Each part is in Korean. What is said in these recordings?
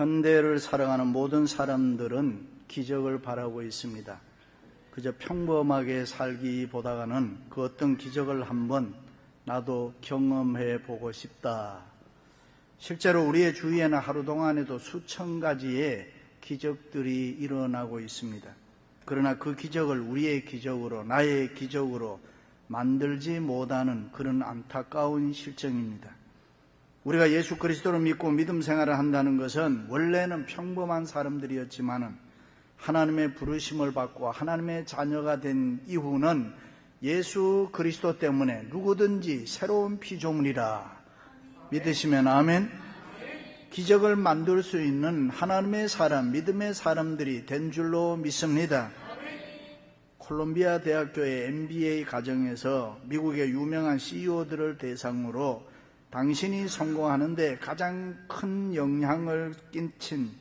현대를 살아가는 모든 사람들은 기적을 바라고 있습니다. 그저 평범하게 살기보다는 그 어떤 기적을 한번 나도 경험해 보고 싶다. 실제로 우리의 주위에는 하루 동안에도 수천 가지의 기적들이 일어나고 있습니다. 그러나 그 기적을 우리의 기적으로, 나의 기적으로 만들지 못하는 그런 안타까운 실정입니다. 우리가 예수 그리스도를 믿고 믿음 생활을 한다는 것은 원래는 평범한 사람들이었지만은 하나님의 부르심을 받고 하나님의 자녀가 된 이후는 예수 그리스도 때문에 누구든지 새로운 피조물이라 믿으시면 아멘. 기적을 만들 수 있는 하나님의 사람, 믿음의 사람들이 된 줄로 믿습니다. 콜롬비아 대학교의 MBA 과정에서 미국의 유명한 CEO들을 대상으로 당신이 성공하는데 가장 큰 영향을 끼친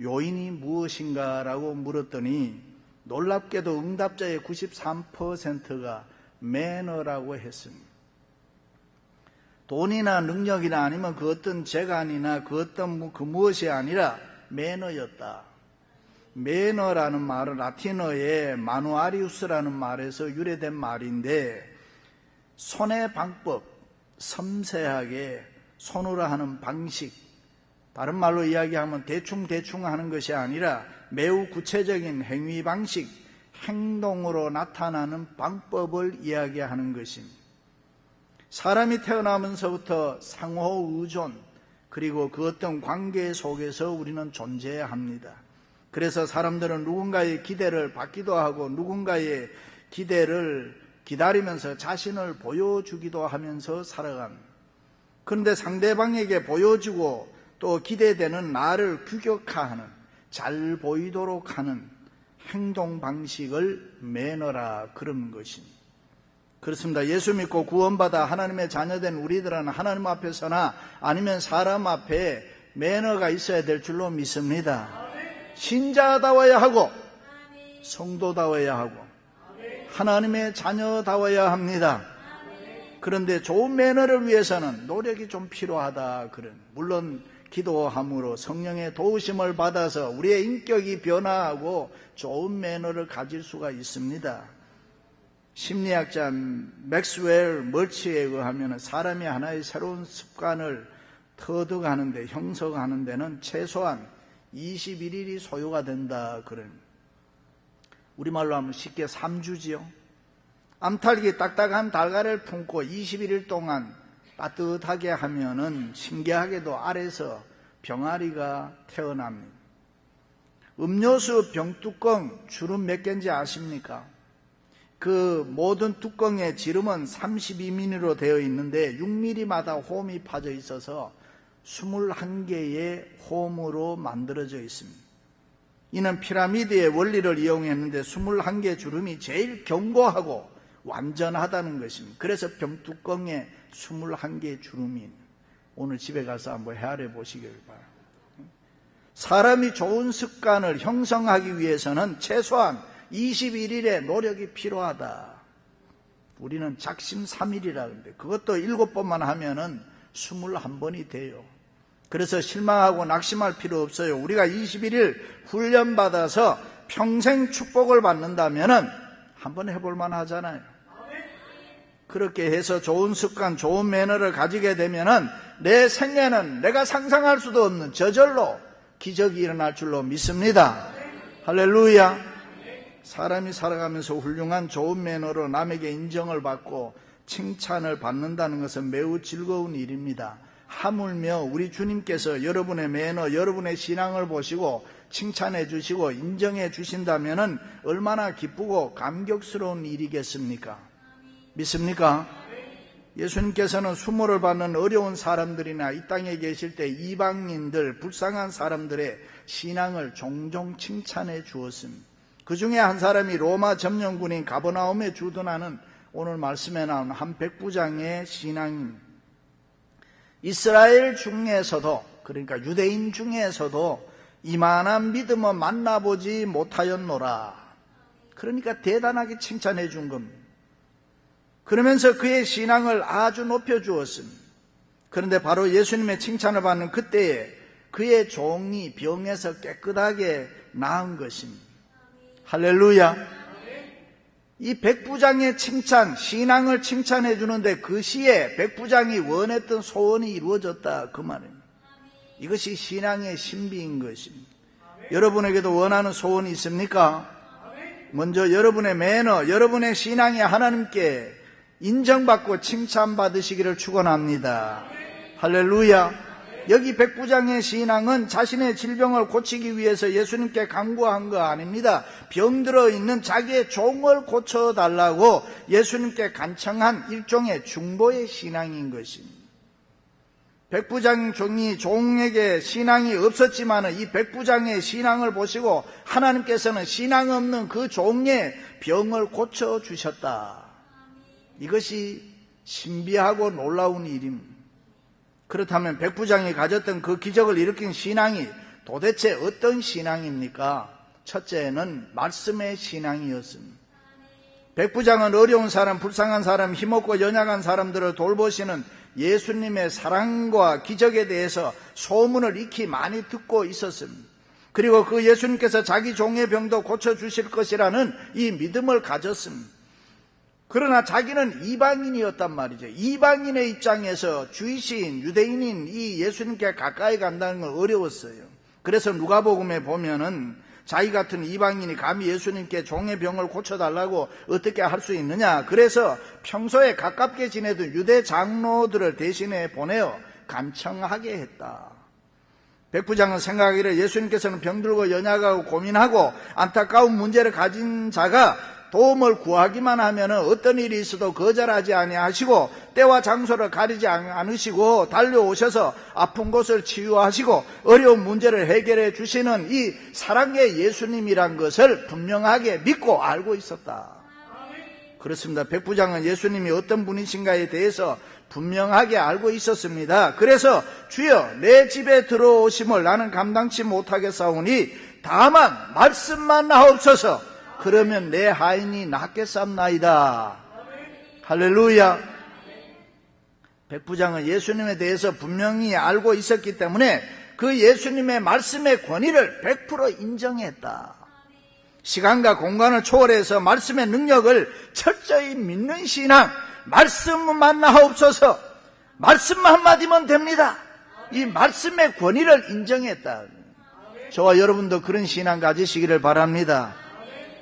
요인이 무엇인가라고 물었더니 놀랍게도 응답자의 93%가 매너라고 했습니다. 돈이나 능력이나 아니면 그 어떤 재간이나 그 어떤 그 무엇이 아니라 매너였다. 매너라는 말은 라틴어의 마누아리우스라는 말에서 유래된 말인데 손의 방법, 섬세하게 손으로 하는 방식, 다른 말로 이야기하면 대충대충 하는 것이 아니라 매우 구체적인 행위 방식, 행동으로 나타나는 방법을 이야기하는 것입니다. 사람이 태어나면서부터 상호 의존, 그리고 그 어떤 관계 속에서 우리는 존재해야 합니다. 그래서 사람들은 누군가의 기대를 받기도 하고 누군가의 기대를 기다리면서 자신을 보여주기도 하면서 살아간. 그런데 상대방에게 보여주고 또 기대되는 나를 규격화하는, 잘 보이도록 하는 행동 방식을 매너라 그런 것입니다. 그렇습니다. 예수 믿고 구원받아 하나님의 자녀된 우리들은 하나님 앞에서나 아니면 사람 앞에 매너가 있어야 될 줄로 믿습니다. 신자다워야 하고 성도다워야 하고 하나님의 자녀다워야 합니다. 그런데 좋은 매너를 위해서는 노력이 좀 필요하다. 그런 물론 기도함으로 성령의 도우심을 받아서 우리의 인격이 변화하고 좋은 매너를 가질 수가 있습니다. 심리학자 맥스웰 멀치에 의하면 사람이 하나의 새로운 습관을 터득하는데 형성하는 데는 최소한 21일이 소요가 된다 그런 우리말로 하면 쉽게 3주지요. 암탉이 딱딱한 달걀을 품고 21일 동안 따뜻하게 하면은 신기하게도 아래서 병아리가 태어납니다. 음료수 병뚜껑 주름 몇 개인지 아십니까? 그 모든 뚜껑의 지름은 32mm로 되어 있는데 6mm마다 홈이 파져 있어서 21개의 홈으로 만들어져 있습니다. 이는 피라미드의 원리를 이용했는데 21개 주름이 제일 견고하고 완전하다는 것입니다. 그래서 병뚜껑에 21개 주름이 오늘 집에 가서 한번 헤아려 보시길 바랍니다. 사람이 좋은 습관을 형성하기 위해서는 최소한 21일의 노력이 필요하다. 우리는 작심 3일이라 그러는데 그것도 7번만 하면은 21번이 돼요. 그래서 실망하고 낙심할 필요 없어요. 우리가 21일 훈련받아서 평생 축복을 받는다면은 한번 해볼 만 하잖아요. 그렇게 해서 좋은 습관, 좋은 매너를 가지게 되면은 내 생애는 내가 상상할 수도 없는 저절로 기적이 일어날 줄로 믿습니다. 할렐루야. 사람이 살아가면서 훌륭한 좋은 매너로 남에게 인정을 받고 칭찬을 받는다는 것은 매우 즐거운 일입니다. 하물며 우리 주님께서 여러분의 매너, 여러분의 신앙을 보시고 칭찬해 주시고 인정해 주신다면 얼마나 기쁘고 감격스러운 일이겠습니까? 믿습니까? 예수님께서는 수모를 받는 어려운 사람들이나 이 땅에 계실 때 이방인들, 불쌍한 사람들의 신앙을 종종 칭찬해 주었습니다. 그 중에 한 사람이 로마 점령군인 가버나움에 주둔하는 오늘 말씀에 나온 한 백부장의 신앙인 이스라엘 중에서도 그러니까 유대인 중에서도 이만한 믿음을 만나보지 못하였노라. 그러니까 대단하게 칭찬해 준 겁니다. 그러면서 그의 신앙을 아주 높여 주었습니다. 그런데 바로 예수님의 칭찬을 받는 그때에 그의 종이 병에서 깨끗하게 나은 것입니다. 할렐루야. 이 백부장의 칭찬, 신앙을 칭찬해 주는데 그 시에 백부장이 원했던 소원이 이루어졌다. 그 말입니다. 이것이 신앙의 신비인 것입니다. 여러분에게도 원하는 소원이 있습니까? 먼저 여러분의 매너, 여러분의 신앙이 하나님께 인정받고 칭찬받으시기를 축원합니다. 할렐루야. 여기 백부장의 신앙은 자신의 질병을 고치기 위해서 예수님께 간구한 거 아닙니다. 병들어 있는 자기의 종을 고쳐달라고 예수님께 간청한 일종의 중보의 신앙인 것입니다. 백부장 종이 종에게 신앙이 없었지만 이 백부장의 신앙을 보시고 하나님께서는 신앙 없는 그 종의 병을 고쳐 주셨다. 이것이 신비하고 놀라운 일입니다. 그렇다면 백부장이 가졌던 그 기적을 일으킨 신앙이 도대체 어떤 신앙입니까? 첫째는 말씀의 신앙이었습니다. 백부장은 어려운 사람, 불쌍한 사람, 힘없고 연약한 사람들을 돌보시는 예수님의 사랑과 기적에 대해서 소문을 익히 많이 듣고 있었습니다. 그리고 그 예수님께서 자기 종의 병도 고쳐주실 것이라는 이 믿음을 가졌습니다. 그러나 자기는 이방인이었단 말이죠. 이방인의 입장에서 주이신 유대인인 이 예수님께 가까이 간다는 건 어려웠어요. 그래서 누가복음에 보면은 자기 같은 이방인이 감히 예수님께 종의 병을 고쳐달라고 어떻게 할 수 있느냐. 그래서 평소에 가깝게 지내던 유대 장로들을 대신에 보내어 간청하게 했다. 백부장은 생각하기를 예수님께서는 병들고 연약하고 고민하고 안타까운 문제를 가진 자가 도움을 구하기만 하면 어떤 일이 있어도 거절하지 아니하시고 때와 장소를 가리지 않으시고 달려오셔서 아픈 곳을 치유하시고 어려운 문제를 해결해 주시는 이 사랑의 예수님이란 것을 분명하게 믿고 알고 있었다. 그렇습니다. 백부장은 예수님이 어떤 분이신가에 대해서 분명하게 알고 있었습니다. 그래서 주여 내 집에 들어오심을 나는 감당치 못하겠사오니 다만 말씀만 하옵소서 그러면 내 하인이 낫겠삼나이다. 할렐루야. 백부장은 예수님에 대해서 분명히 알고 있었기 때문에 그 예수님의 말씀의 권위를 100% 인정했다. 시간과 공간을 초월해서 말씀의 능력을 철저히 믿는 신앙, 말씀만 나옵소서, 말씀 한마디면 됩니다. 이 말씀의 권위를 인정했다. 저와 여러분도 그런 신앙 가지시기를 바랍니다.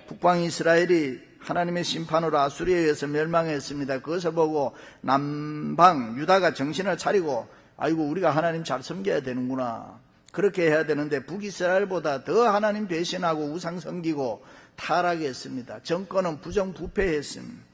북방 이스라엘이 하나님의 심판으로 아수리에 의해서 멸망했습니다. 그것을 보고 남방 유다가 정신을 차리고 아이고 우리가 하나님 잘 섬겨야 되는구나. 그렇게 해야 되는데 북이스라엘보다 더 하나님 배신하고 우상 섬기고 타락했습니다. 정권은 부정부패했습니다.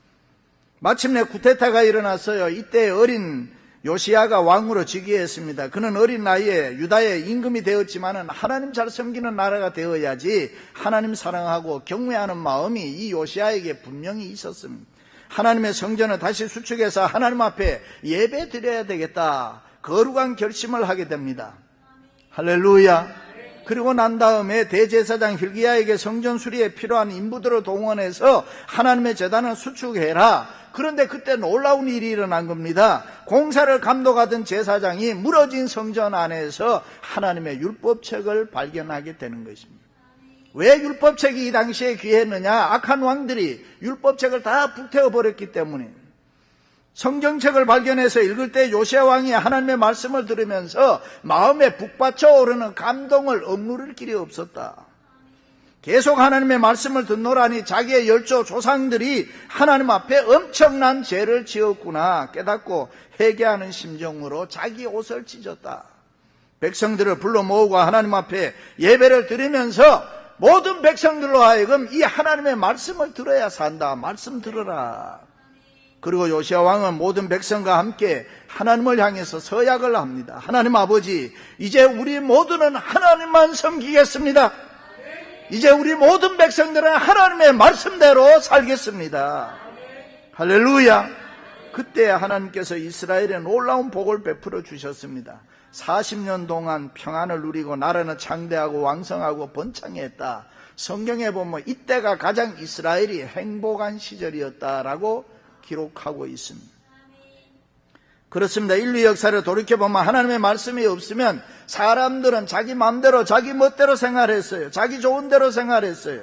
마침내 쿠데타가 일어났어요. 이때 어린 요시아가 왕으로 즉위했습니다. 그는 어린 나이에 유다의 임금이 되었지만 하나님 잘 섬기는 나라가 되어야지 하나님 사랑하고 경외하는 마음이 이 요시아에게 분명히 있었습니다. 하나님의 성전을 다시 수축해서 하나님 앞에 예배 드려야 되겠다. 거룩한 결심을 하게 됩니다. 할렐루야. 그리고 난 다음에 대제사장 힐기야에게 성전 수리에 필요한 인부들을 동원해서 하나님의 재단을 수축해라. 그런데 그때 놀라운 일이 일어난 겁니다. 공사를 감독하던 제사장이 무너진 성전 안에서 하나님의 율법책을 발견하게 되는 것입니다. 왜 율법책이 이 당시에 귀했느냐? 악한 왕들이 율법책을 다 불태워 버렸기 때문에 성경책을 발견해서 읽을 때 요시아 왕이 하나님의 말씀을 들으면서 마음에 북받쳐 오르는 감동을 억누를 길이 없었다. 계속 하나님의 말씀을 듣노라니 자기의 열조 조상들이 하나님 앞에 엄청난 죄를 지었구나 깨닫고 회개하는 심정으로 자기 옷을 찢었다. 백성들을 불러 모으고 하나님 앞에 예배를 드리면서 모든 백성들로 하여금 이 하나님의 말씀을 들어야 산다. 말씀 들어라. 그리고 요시아 왕은 모든 백성과 함께 하나님을 향해서 서약을 합니다. 하나님 아버지, 이제 우리 모두는 하나님만 섬기겠습니다. 이제 우리 모든 백성들은 하나님의 말씀대로 살겠습니다. 할렐루야. 그때 하나님께서 이스라엘에 놀라운 복을 베풀어 주셨습니다. 40년 동안 평안을 누리고 나라는 창대하고 왕성하고 번창했다. 성경에 보면 이때가 가장 이스라엘이 행복한 시절이었다라고 기록하고 있습니다. 그렇습니다. 인류 역사를 돌이켜보면 하나님의 말씀이 없으면 사람들은 자기 마음대로 자기 멋대로 생활했어요. 자기 좋은 대로 생활했어요.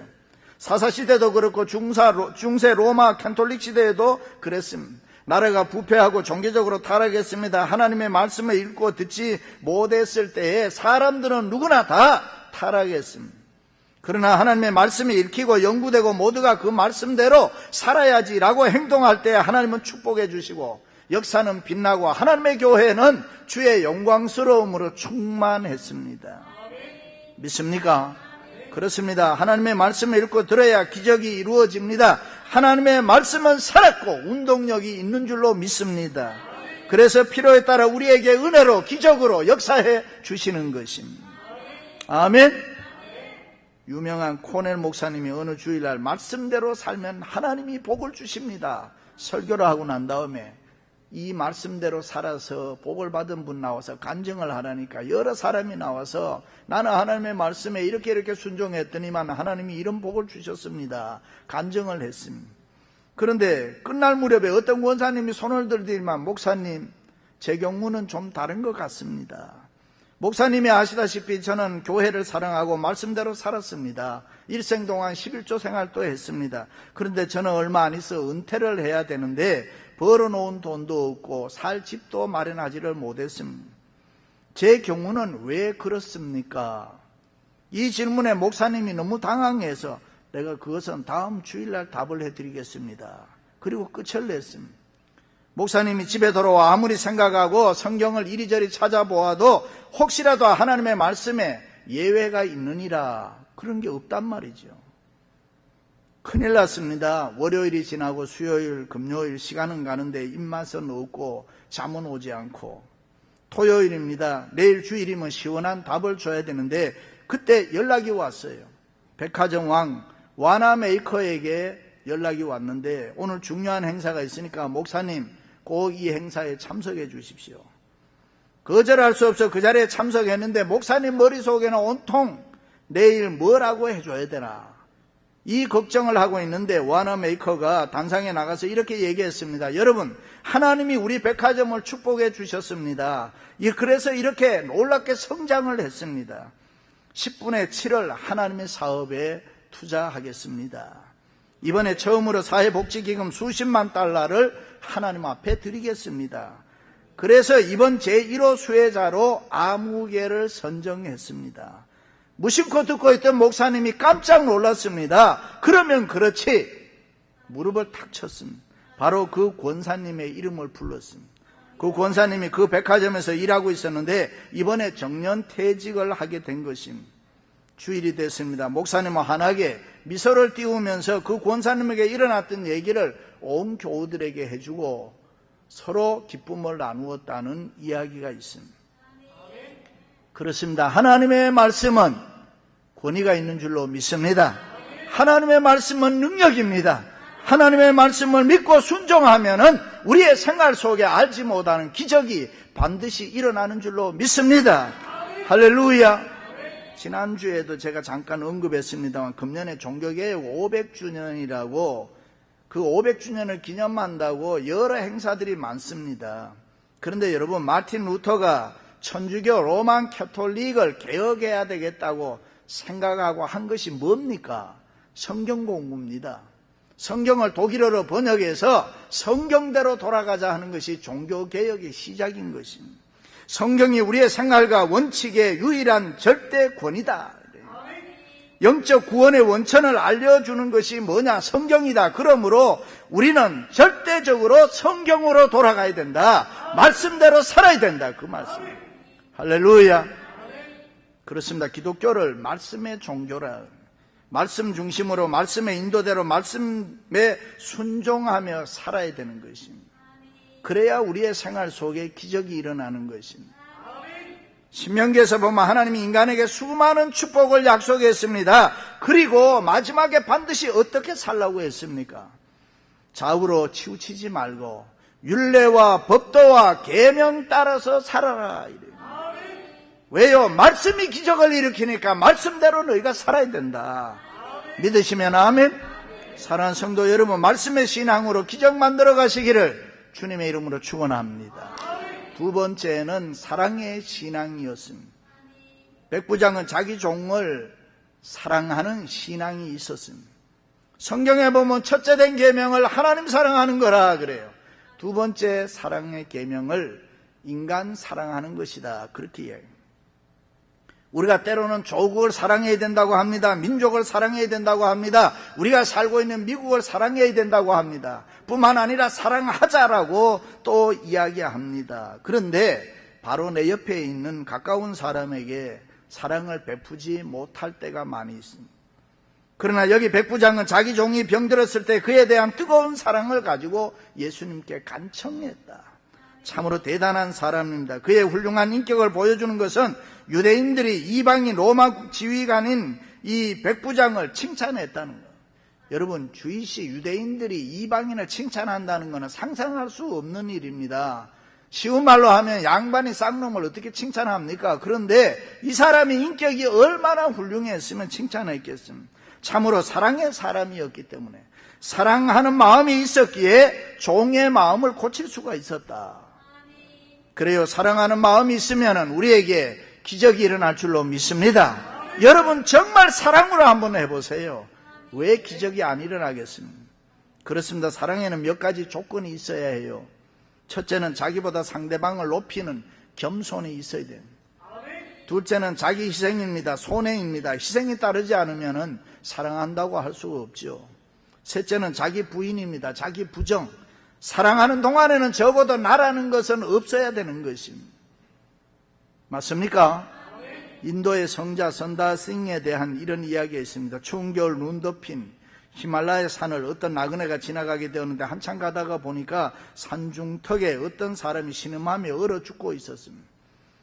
사사시대도 그렇고 중사, 중세 로마 캔톨릭 시대에도 그랬습니다. 나라가 부패하고 종교적으로 타락했습니다. 하나님의 말씀을 읽고 듣지 못했을 때에 사람들은 누구나 다 타락했습니다. 그러나 하나님의 말씀이 읽히고 연구되고 모두가 그 말씀대로 살아야지라고 행동할 때 하나님은 축복해 주시고 역사는 빛나고 하나님의 교회는 주의 영광스러움으로 충만했습니다. 믿습니까? 그렇습니다. 하나님의 말씀을 읽고 들어야 기적이 이루어집니다. 하나님의 말씀은 살았고 운동력이 있는 줄로 믿습니다. 그래서 필요에 따라 우리에게 은혜로 기적으로 역사해 주시는 것입니다. 아멘. 유명한 코넬 목사님이 어느 주일날 말씀대로 살면 하나님이 복을 주십니다. 설교를 하고 난 다음에 이 말씀대로 살아서 복을 받은 분 나와서 간증을 하라니까 여러 사람이 나와서 나는 하나님의 말씀에 이렇게 이렇게 순종했더니만 하나님이 이런 복을 주셨습니다. 간증을 했습니다. 그런데 끝날 무렵에 어떤 권사님이 손을 들더니만 목사님 제 경우는 좀 다른 것 같습니다. 목사님이 아시다시피 저는 교회를 사랑하고 말씀대로 살았습니다. 일생 동안 11조 생활도 했습니다. 그런데 저는 얼마 안 있어 은퇴를 해야 되는데 벌어놓은 돈도 없고 살 집도 마련하지를 못했습니다. 제 경우는 왜 그렇습니까? 이 질문에 목사님이 너무 당황해서 내가 그것은 다음 주일날 답을 해드리겠습니다. 그리고 끝을 냈습니다. 목사님이 집에 돌아와 아무리 생각하고 성경을 이리저리 찾아보아도 혹시라도 하나님의 말씀에 예외가 있느니라 그런 게 없단 말이죠. 큰일 났습니다. 월요일이 지나고 수요일, 금요일 시간은 가는데 입맛은 없고 잠은 오지 않고 토요일입니다. 내일 주일이면 시원한 답을 줘야 되는데 그때 연락이 왔어요. 백화점 왕 와나 메이커에게 연락이 왔는데 오늘 중요한 행사가 있으니까 목사님 꼭 이 행사에 참석해 주십시오. 거절할 수 없어 그 자리에 참석했는데 목사님 머릿속에는 온통 내일 뭐라고 해줘야 되나 이 걱정을 하고 있는데 와너 메이커가 단상에 나가서 이렇게 얘기했습니다. 여러분 하나님이 우리 백화점을 축복해 주셨습니다. 그래서 이렇게 놀랍게 성장을 했습니다. 10분의 7을 하나님의 사업에 투자하겠습니다. 이번에 처음으로 사회복지기금 수십만 달러를 하나님 앞에 드리겠습니다. 그래서 이번 제1호 수혜자로 아무개를 선정했습니다. 무심코 듣고 있던 목사님이 깜짝 놀랐습니다. 그러면 그렇지. 무릎을 탁 쳤습니다. 바로 그 권사님의 이름을 불렀습니다. 그 권사님이 그 백화점에서 일하고 있었는데 이번에 정년 퇴직을 하게 된 것입니다. 주일이 됐습니다. 목사님은 환하게 미소를 띄우면서 그 권사님에게 일어났던 얘기를 온 교우들에게 해주고 서로 기쁨을 나누었다는 이야기가 있습니다. 그렇습니다. 하나님의 말씀은 권위가 있는 줄로 믿습니다. 하나님의 말씀은 능력입니다. 하나님의 말씀을 믿고 순종하면은 우리의 생활 속에 알지 못하는 기적이 반드시 일어나는 줄로 믿습니다. 할렐루야. 지난주에도 제가 잠깐 언급했습니다만 금년에 종교개혁 500주년이라고 그 500주년을 기념한다고 여러 행사들이 많습니다. 그런데 여러분 마틴 루터가 천주교 로만 캐톨릭을 개혁해야 되겠다고 생각하고 한 것이 뭡니까? 성경 공부입니다. 성경을 독일어로 번역해서 성경대로 돌아가자 하는 것이 종교개혁의 시작인 것입니다. 성경이 우리의 생활과 원칙의 유일한 절대 권이다. 영적 구원의 원천을 알려주는 것이 뭐냐? 성경이다. 그러므로 우리는 절대적으로 성경으로 돌아가야 된다. 말씀대로 살아야 된다. 그 말씀. 할렐루야. 그렇습니다. 기독교를 말씀의 종교라. 말씀 중심으로 말씀의 인도대로 말씀에 순종하며 살아야 되는 것입니다. 그래야 우리의 생활 속에 기적이 일어나는 것입니다. 신명기에서 보면 하나님이 인간에게 수많은 축복을 약속했습니다. 그리고 마지막에 반드시 어떻게 살라고 했습니까? 좌우로 치우치지 말고 율례와 법도와 계명 따라서 살아라. 왜요? 말씀이 기적을 일으키니까 말씀대로 너희가 살아야 된다. 믿으시면 아멘. 사랑하는 성도 여러분, 말씀의 신앙으로 기적 만들어 가시기를 주님의 이름으로 축원합니다. 두 번째는 사랑의 신앙이었습니다. 백부장은 자기 종을 사랑하는 신앙이 있었습니다. 성경에 보면 첫째 된 계명을 하나님 사랑하는 거라 그래요. 두 번째 사랑의 계명을 인간 사랑하는 것이다. 그렇게 이야기합니다. 우리가 때로는 조국을 사랑해야 된다고 합니다. 민족을 사랑해야 된다고 합니다. 우리가 살고 있는 미국을 사랑해야 된다고 합니다. 뿐만 아니라 사랑하자라고 또 이야기합니다. 그런데 바로 내 옆에 있는 가까운 사람에게 사랑을 베푸지 못할 때가 많이 있습니다. 그러나 여기 백부장은 자기 종이 병들었을 때 그에 대한 뜨거운 사랑을 가지고 예수님께 간청했다. 참으로 대단한 사람입니다. 그의 훌륭한 인격을 보여주는 것은 유대인들이 이방인 로마 지휘관인 이 백부장을 칭찬했다는 것. 여러분, 주이시 유대인들이 이방인을 칭찬한다는 것은 상상할 수 없는 일입니다. 쉬운 말로 하면 양반이 쌍놈을 어떻게 칭찬합니까? 그런데 이 사람이 인격이 얼마나 훌륭했으면 칭찬했겠습니까? 참으로 사랑의 사람이었기 때문에 사랑하는 마음이 있었기에 종의 마음을 고칠 수가 있었다. 그래요. 사랑하는 마음이 있으면 우리에게 기적이 일어날 줄로 믿습니다. 여러분 정말 사랑으로 한번 해보세요. 왜 기적이 안 일어나겠습니까? 그렇습니다. 사랑에는 몇 가지 조건이 있어야 해요. 첫째는 자기보다 상대방을 높이는 겸손이 있어야 됩니다. 둘째는 자기 희생입니다. 손해입니다. 희생이 따르지 않으면 사랑한다고 할 수가 없죠. 셋째는 자기 부인입니다. 자기 부정. 사랑하는 동안에는 적어도 나라는 것은 없어야 되는 것입니다. 맞습니까? 인도의 성자 선다싱에 대한 이런 이야기가 있습니다. 추운 겨울 눈 덮인 히말라야 산을 어떤 나그네가 지나가게 되었는데 한참 가다가 보니까 산중턱에 어떤 사람이 신음하며 얼어 죽고 있었습니다.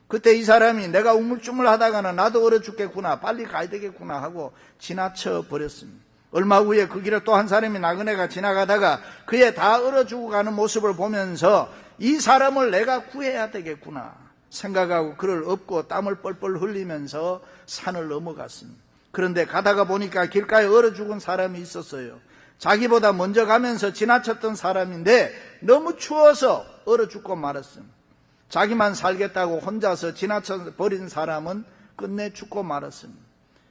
그때 이 사람이 내가 우물쭈물 하다가는 나도 얼어 죽겠구나 빨리 가야 되겠구나 하고 지나쳐 버렸습니다. 얼마 후에 그 길을 또 한 사람이 나그네가 지나가다가 그의 다 얼어 죽어가는 모습을 보면서 이 사람을 내가 구해야 되겠구나 생각하고 그를 업고 땀을 뻘뻘 흘리면서 산을 넘어갔습니다. 그런데 가다가 보니까 길가에 얼어 죽은 사람이 있었어요. 자기보다 먼저 가면서 지나쳤던 사람인데 너무 추워서 얼어 죽고 말았습니다. 자기만 살겠다고 혼자서 지나쳐 버린 사람은 끝내 죽고 말았습니다.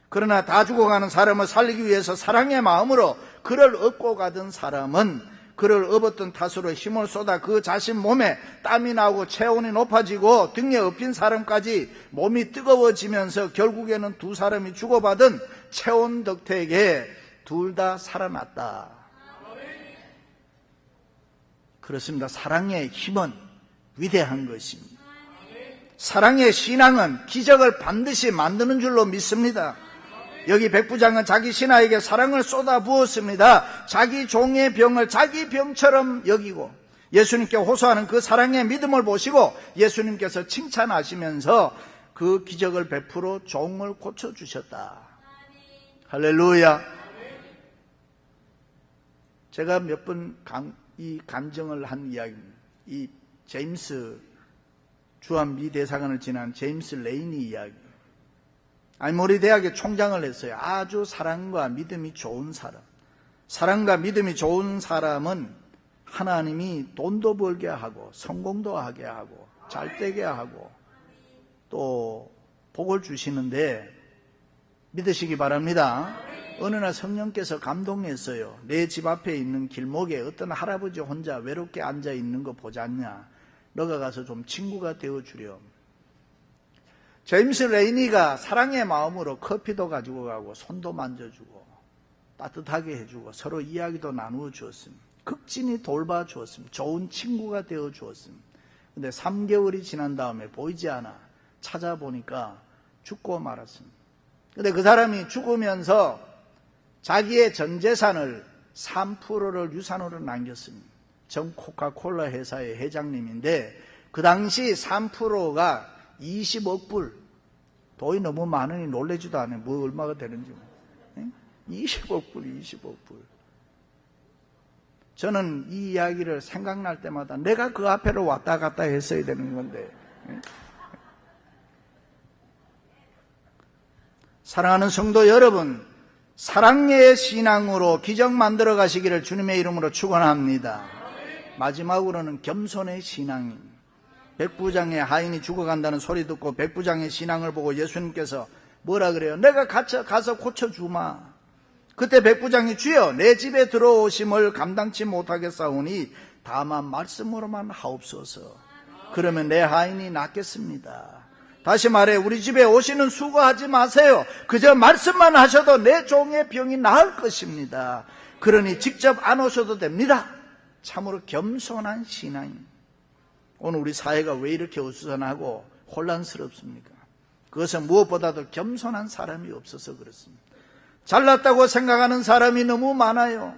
그러나 다 죽어가는 사람을 살리기 위해서 사랑의 마음으로 그를 업고 가던 사람은 그를 업었던 탓으로 힘을 쏟아 그 자신 몸에 땀이 나고 체온이 높아지고 등에 엎인 사람까지 몸이 뜨거워지면서 결국에는 두 사람이 주고받은 체온 덕택에 둘 다 살아났다. 그렇습니다. 사랑의 힘은 위대한 것입니다. 사랑의 신앙은 기적을 반드시 만드는 줄로 믿습니다. 여기 백부장은 자기 신하에게 사랑을 쏟아 부었습니다. 자기 종의 병을 자기 병처럼 여기고 예수님께 호소하는 그 사랑의 믿음을 보시고 예수님께서 칭찬하시면서 그 기적을 베풀어 종을 고쳐주셨다. 할렐루야. 제가 몇 번 이 간증을 한 이야기입니다. 이 제임스 주한 미 대사관을 지난 제임스 레이니 이야기. 알모리 대학의 총장을 했어요. 아주 사랑과 믿음이 좋은 사람. 사랑과 믿음이 좋은 사람은 하나님이 돈도 벌게 하고 성공도 하게 하고 잘 되게 하고 또 복을 주시는데 믿으시기 바랍니다. 어느 날 성령께서 감동했어요. 내 집 앞에 있는 길목에 어떤 할아버지 혼자 외롭게 앉아 있는 거 보지 않냐. 너가 가서 좀 친구가 되어 주렴. 제임스 레이니가 사랑의 마음으로 커피도 가지고 가고 손도 만져주고 따뜻하게 해주고 서로 이야기도 나누어 주었습니다. 극진히 돌봐 주었습니다. 좋은 친구가 되어 주었습니다. 근데 3개월이 지난 다음에 보이지 않아 찾아보니까 죽고 말았습니다. 근데 그 사람이 죽으면서 자기의 전 재산을 3%를 유산으로 남겼습니다. 전 코카콜라 회사의 회장님인데 그 당시 3%가 20억 불. 돈이 너무 많으니 놀래지도 않아요. 뭐 얼마가 되는지. 20억 불, 20억 불. 저는 이 이야기를 생각날 때마다 내가 그 앞에로 왔다 갔다 했어야 되는 건데. 사랑하는 성도 여러분, 사랑의 신앙으로 기적 만들어 가시기를 주님의 이름으로 축원합니다. 마지막으로는 겸손의 신앙입니다. 백부장의 하인이 죽어간다는 소리 듣고 백부장의 신앙을 보고 예수님께서 뭐라 그래요? 내가 가서, 가서 고쳐주마. 그때 백부장이 주여 내 집에 들어오심을 감당치 못하겠사오니 다만 말씀으로만 하옵소서. 그러면 내 하인이 낫겠습니다. 다시 말해 우리 집에 오시는 수고하지 마세요. 그저 말씀만 하셔도 내 종의 병이 나을 것입니다. 그러니 직접 안 오셔도 됩니다. 참으로 겸손한 신앙입니다. 오늘 우리 사회가 왜 이렇게 어수선하고 혼란스럽습니까? 그것은 무엇보다도 겸손한 사람이 없어서 그렇습니다. 잘났다고 생각하는 사람이 너무 많아요.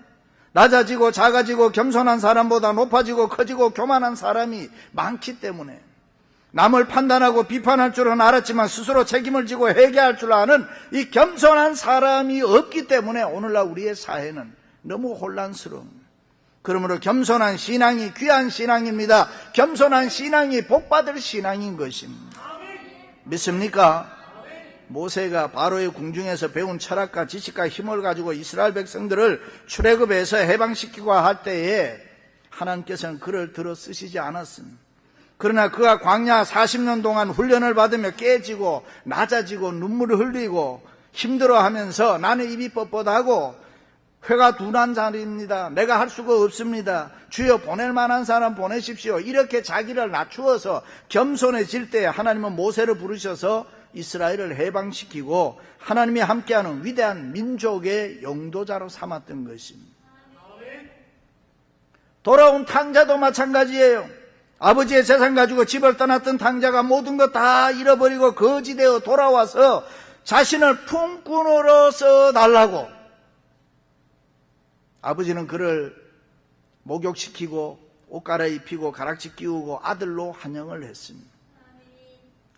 낮아지고 작아지고 겸손한 사람보다 높아지고 커지고 교만한 사람이 많기 때문에 남을 판단하고 비판할 줄은 알았지만 스스로 책임을 지고 회개할 줄 아는 이 겸손한 사람이 없기 때문에 오늘날 우리의 사회는 너무 혼란스러운 그러므로 겸손한 신앙이 귀한 신앙입니다. 겸손한 신앙이 복받을 신앙인 것입니다. 믿습니까? 모세가 바로의 궁중에서 배운 철학과 지식과 힘을 가지고 이스라엘 백성들을 출애굽에서 해방시키고 할 때에 하나님께서는 그를 들어 쓰시지 않았습니다. 그러나 그가 광야 40년 동안 훈련을 받으며 깨지고 낮아지고 눈물을 흘리고 힘들어하면서 나는 입이 뻣뻣하고 회가 둔한 자리입니다. 내가 할 수가 없습니다. 주여 보낼 만한 사람 보내십시오. 이렇게 자기를 낮추어서 겸손해질 때 하나님은 모세를 부르셔서 이스라엘을 해방시키고 하나님이 함께하는 위대한 민족의 용도자로 삼았던 것입니다. 돌아온 탕자도 마찬가지예요. 아버지의 재산 가지고 집을 떠났던 탕자가 모든 것 다 잃어버리고 거지되어 돌아와서 자신을 품꾼으로 써달라고 아버지는 그를 목욕시키고 옷 갈아입히고 가락지 끼우고 아들로 환영을 했습니다.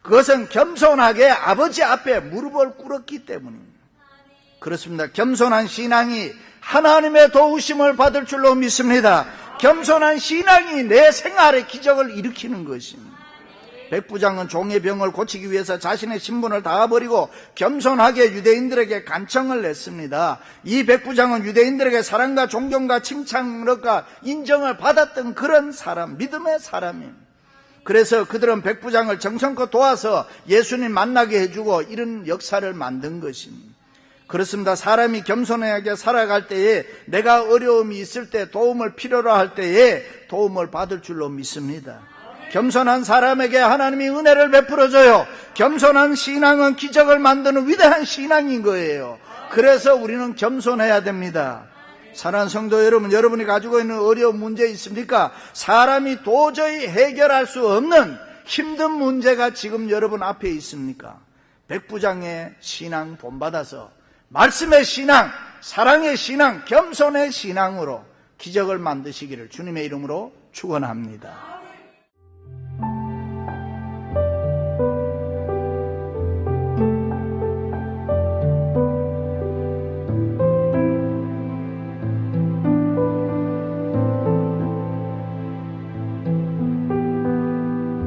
그것은 겸손하게 아버지 앞에 무릎을 꿇었기 때문입니다. 그렇습니다. 겸손한 신앙이 하나님의 도우심을 받을 줄로 믿습니다. 겸손한 신앙이 내 생활의 기적을 일으키는 것입니다. 백부장은 종의 병을 고치기 위해서 자신의 신분을 다 버리고 겸손하게 유대인들에게 간청을 냈습니다. 이 백부장은 유대인들에게 사랑과 존경과 칭찬과 인정을 받았던 그런 사람, 믿음의 사람입니다. 그래서 그들은 백부장을 정성껏 도와서 예수님 만나게 해주고 이런 역사를 만든 것입니다. 그렇습니다. 사람이 겸손하게 살아갈 때에 내가 어려움이 있을 때 도움을 필요로 할 때에 도움을 받을 줄로 믿습니다. 겸손한 사람에게 하나님이 은혜를 베풀어줘요. 겸손한 신앙은 기적을 만드는 위대한 신앙인 거예요. 그래서 우리는 겸손해야 됩니다. 사랑하는 성도 여러분, 여러분이 가지고 있는 어려운 문제 있습니까? 사람이 도저히 해결할 수 없는 힘든 문제가 지금 여러분 앞에 있습니까? 백부장의 신앙 본받아서 말씀의 신앙, 사랑의 신앙, 겸손의 신앙으로 기적을 만드시기를 주님의 이름으로 축원합니다.